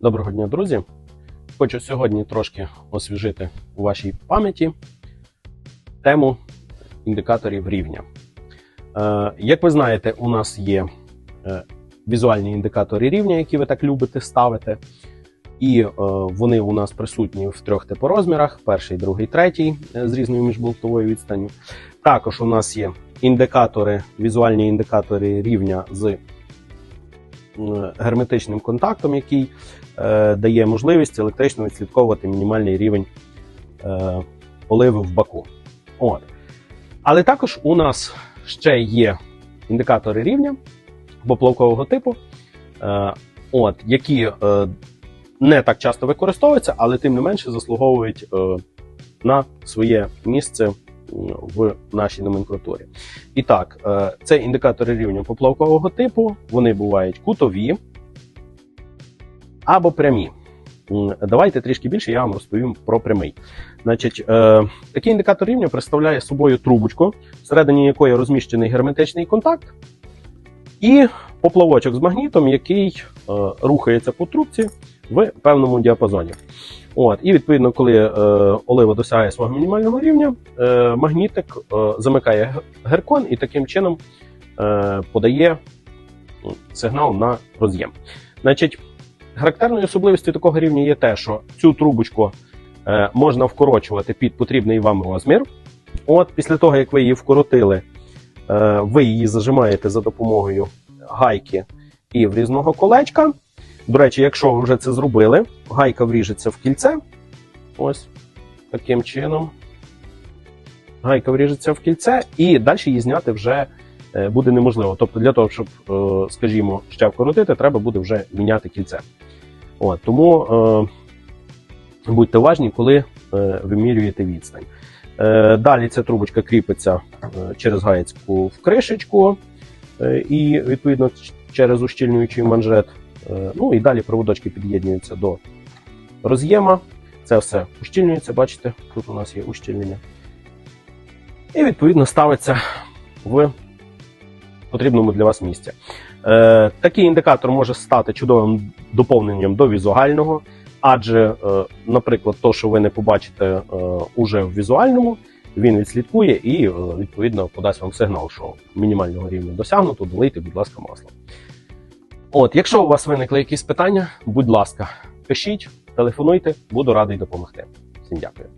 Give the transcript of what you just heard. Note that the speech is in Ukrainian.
Доброго дня, друзі! Хочу сьогодні трошки освіжити у вашій пам'яті тему індикаторів рівня. Е, як ви знаєте, у нас є е, візуальні індикатори рівня, які ви так любите ставити. І е, вони у нас присутні в трьох типорозмірах: перший, другий, третій з різною міжболтовою відстанню. Також у нас є індикатори, візуальні індикатори рівня з герметичним контактом, який е, дає можливість електрично відслідковувати мінімальний рівень е, оливи в баку. От. Але також у нас ще є індикатори рівня поплавкового типу, е, от, які е, не так часто використовуються, але тим не менше заслуговують на своє місце в нашій номенклатурі. І так, е, це індикатори рівня поплавкового типу, вони бувають кутові або прямі. Давайте трішки більше я вам розповім про прямий. Значить, е, такий індикатор рівня представляє собою трубочку, всередині якої розміщений герметичний контакт, і поплавочок з магнітом, який е, рухається по трубці в певному діапазоні. От, і відповідно, коли е, олива досягає свого мінімального рівня, е, магнітик е, замикає геркон і таким чином е, подає сигнал на роз'єм. Значить, характерною особливістю такого рівня є те, що цю трубочку е, можна вкорочувати під потрібний вам розмір. От, після того, як ви її вкоротили, е, ви її зажимаєте за допомогою гайки і врізного колечка. До речі, якщо ви вже це зробили, гайка вріжеться в кільце. Ось таким чином. Гайка вріжеться в кільце, і далі її зняти вже е, буде неможливо. Тобто, для того, щоб, е, скажімо, ще вкоротити, треба буде вже міняти кільце. От, тому е, будьте уважні, коли е, вимірюєте відстань. Е, далі ця трубочка кріпиться е, через гаєцьку в кришечку е, і, відповідно, через ущільнюючий манжет. Е, Ну і далі проводочки під'єднуються до роз'єма. Це все ущільнюється, бачите, тут у нас є ущільнення. І відповідно ставиться в потрібному для вас місці. Е, такий індикатор може стати чудовим доповненням до візуального, адже, е, наприклад, то, що ви не побачите уже в візуальному, він відслідкує і відповідно подасть вам сигнал, що мінімального рівня досягнуто, долийте, будь ласка, масло. От, якщо у вас виникли якісь питання, будь ласка, пишіть, телефонуйте, буду радий допомогти. Всім дякую.